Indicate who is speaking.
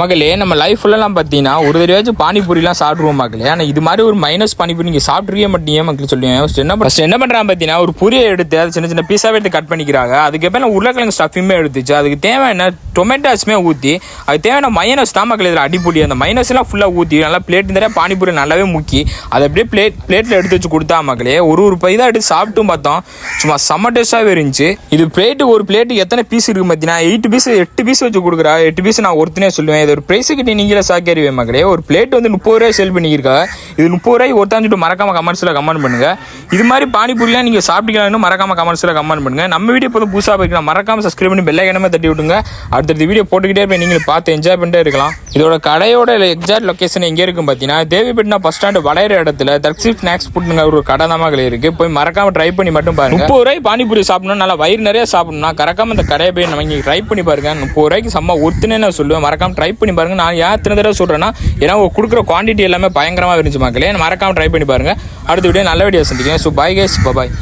Speaker 1: மகளே நம்ம லைஃப்லலாம் பார்த்தீங்கன்னா ஒரு தடவையாச்சும் பானிபூரிலாம் சாப்பிடுவோம் மக்களே ஆனால் இது மாதிரி ஒரு மைனஸ் பானிபூரி நீங்கள் சாப்பிட்ருக்கே மாட்டீங்க மக்கள் சொல்லுவேன் என்ன ஃபர்ஸ்ட் என்ன பண்ணுறான் பார்த்தீங்கன்னா ஒரு பொரியை எடுத்து அதை சின்ன சின்ன பீஸாகவே எடுத்து கட் பண்ணிக்கிறாங்க. அதுக்கப்புறம் உருளைக்கிழங்கு ஸ்டஃபிங்குமே எடுத்துச்சு. அதுக்கு தேவையான டொமேட்டோஸுமே ஊற்றி அதுக்கு தேவையான மைனஸ் தான் மக்கள் இதில் அடிப்பொடி அந்த மைனஸ்லாம் ஃபுல்லாக ஊற்றி நல்லா பிளேட் நிறைய பானிபூரி நல்லாவே முக்கி அதை அப்படியே பிளேட் பிளேட்டில் எடுத்து வச்சு கொடுத்தா மக்களே ஒரு ஒரு பை தான் எடுத்து சாப்பிட்டும் பார்த்தோம். சும்மா செம்ம டேஸ்ட்டாகவே இருந்துச்சு. இது பிளேட்டு ஒரு பிளேட்டு எத்தனை பீஸ் இருக்குது பார்த்தீங்கன்னா எயிட் பீஸ் எட்டு பீஸ் வச்சு கொடுக்குறா. எட்டு பீஸ் நான் ஒருத்தனே சொல்லுவேன். இது ஒரு ப்ரைஸுக்கு நீங்களே சாக்கறிவே மக்களே. ஒரு பிளேட் வந்து முப்பது ரூபாய் சேல் பண்ணியிருக்காங்க இது முப்பது ரூபாய் ஒருத்தாந்துட்டு மறக்காம கமெண்ட்ஸில் கமெண்ட் பண்ணுங்க. இது மாதிரி பானிபூரிலாம் நீங்கள் சாப்பிட்டீங்களான்னு மறக்காம கமெண்ட்ஸில் கமெண்ட் பண்ணுங்கள் நம்ம வீடியோ இப்போ புதுசாக போய்க்கலாம் மறக்காம சப்ஸ்கிரைப் பண்ணி பெல்லை கிணமே தட்டி விட்டுங்க அடுத்தடுத்த வீடியோ போட்டுக்கிட்டே இருப்பேன் நீங்கள் பார்த்து என்ஜாய் பண்ணிட்டே இருக்கலாம். இதோட கடையோட எக்ஸாக்ட் லொக்கேஷன் எங்கே இருக்கும் பார்த்தீங்கன்னா தேவிப்பட்டினா பஸ் ஸ்டாண்டு வளையிற இடத்துல தக்ஸி ஸ்நாக்ஸ் ஃபுட்னுங்க ஒரு கடை தான் இருக்குது போய் மறக்காம ட்ரை பண்ணி மட்டும் பாருங்க. முப்பது ரூபாய் பானிபூரி சாப்பிடணும். நல்லா வயிறு நிறைய சாப்பிடணும்னா கறக்காம இந்த கடையை போய் நம்ம இங்கே ட்ரை பண்ணி பாருங்க. முப்பது ரூபாய்க்கு செம்ம ஒருத்தனே நான் சொல்லுவேன். மறக்காம ட்ரை பண்ணி பாருங்க. நான் ஏன் எத்தனை தடவை சொல்றேன்னா ஏன்னா அவங்க கொடுக்குற குவான்டிட்டி எல்லாமே பயங்கரமா இருந்துச்சு மக்களே. மறக்காம ட்ரை பண்ணி பாருங்க. அடுத்த வீடியோ நல்ல வீடியோ சந்திக்கிறேன். ஸோ பாய் கேஸ் பாய்